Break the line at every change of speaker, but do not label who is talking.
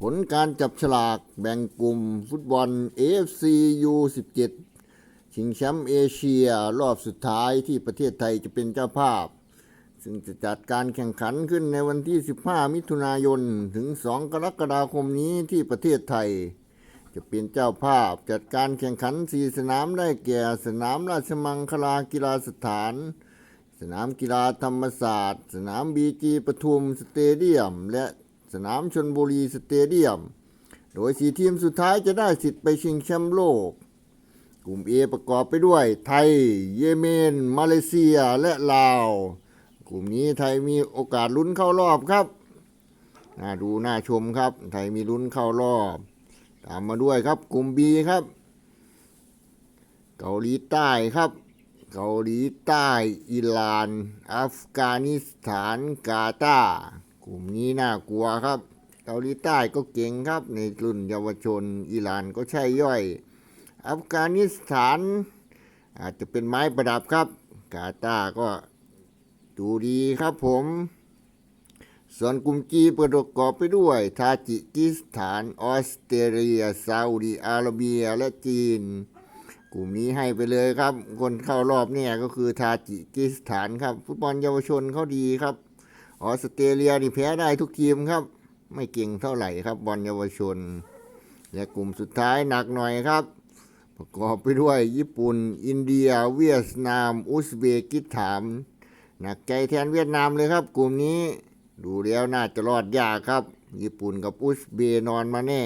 ผลการจับฉลากแบ่งกลุ่มฟุตบอล AFC U17 ชิงแชมป์เอเชียรอบสุดท้ายที่ประเทศไทยจะเป็นเจ้าภาพ ซึ่งจะจัดการแข่งขันขึ้นในวันที่ 15 มิถุนายน ถึง 2 กรกฎาคมนี้ที่ประเทศไทย จะเป็นเจ้าภาพจัดการแข่งขัน4สนามได้แก่ สนามราชมังคลากีฬาสถาน สนามกีฬาธรรมศาสตร์ สนามบีจีปทุมสเตเดียม และ สนามชนบุรีสเตเดียม โดยสีทีมสุดท้ายจะได้สิทธิ์ไปชิงแชมป์โลก กลุ่ม A ประกอบไปด้วย ไทย เยเมน มาเลเซียและลาว กลุ่มนี้ไทยมีโอกาสลุ้นเข้ารอบครับ น่าดูน่าชมครับ ไทยมีลุ้นเข้ารอบ ตามมาด้วยครับกลุ่ม B ครับ เกาหลีใต้ครับเกาหลีใต้ อิหร่าน อัฟกานิสถาน กาตาร์ กลุ่มนี้น่ากลัวครับ เกาหลีใต้ก็เก่งครับ ในรุ่นเยาวชนอิหร่านก็ใช่ย่อย อัฟกานิสถาน อาจจะเป็นไม้ประดับครับ กาตาร์ก็ดูดีครับผม ส่วนกลุ่มจีประกอบไปด้วย ทาจิกิสถาน ออสเตรเลียซาอุดีอาระเบียและจีนกลุ่มนี้ให้ไปเลยครับ คนเข้ารอบเนี่ยก็คือทาจิกิสถานครับ ฟุตบอลเยาวชนเขาดีครับ ออสเตรเลียนี่แพ้ได้ทุกทีมครับ ไม่เก่งเท่าไหร่ครับ บอลเยาวชน และกลุ่มสุดท้ายหนักหน่อยครับ ประกอบไปด้วยญี่ปุ่น อินเดีย เวียดนาม อุซเบกิสถานหนักใจแทนเวียดนามเลยครับ กลุ่มนี้ดูแล้วน่าจะรอดยากครับ ญี่ปุ่นกับอุซเบย์นอนมาแน่